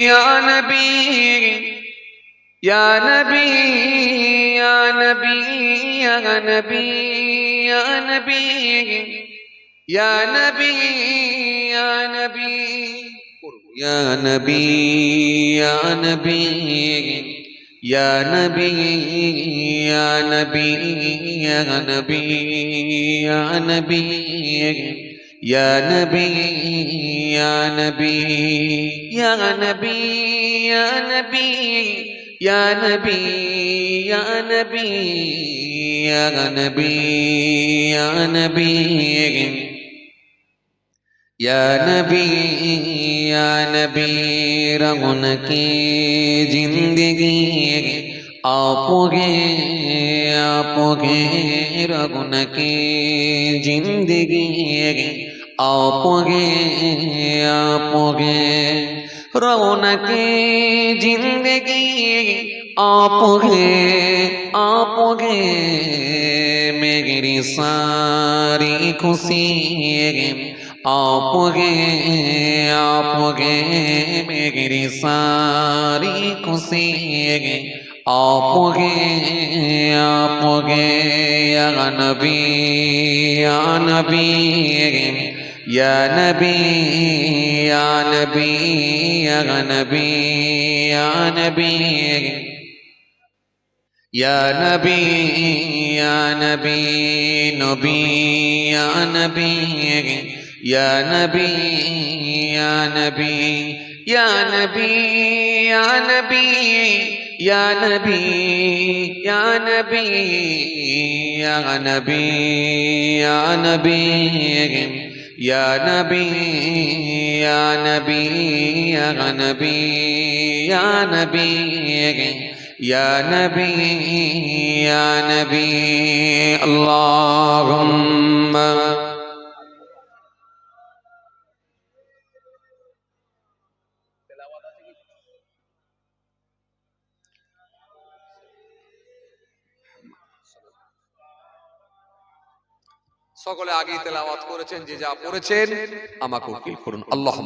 يا نبي يا نبي يا نبي يا نبي يا نبي يا نبي يا نبي يا نبي يا نبي يا نبي يا نبي يا نبي يا نبي يا نبي يا نبي يا نبي يا نبي يا نبي يا نبي يا نبي يا نبي یا نبی یا نبی رغن کی زندگی آپ گے آپ گے رغن کی زندگی আপগে আপগে রৌনকে জিন্দগি আপগে আপগে মেগরি সারি খুশি আপগে আপগে মেগরি সারি খুশি আপগে আপগে আনবি আনবি يا نبي يا نبي يا نبي يا نبي يا نبي يا نبي نبي يا نبي يا نبي يا نبي يا نبي يا نبي يا نبي يا نبي يا نبي يا نبي يا نبي يا نبي يا نبي يا نبي يا نبي يا نبي اللهم সকলে আগেই তেলাওয়াত করেছেন যে যা পড়েছেন আমাকে উকিল করুন। আল্লাহ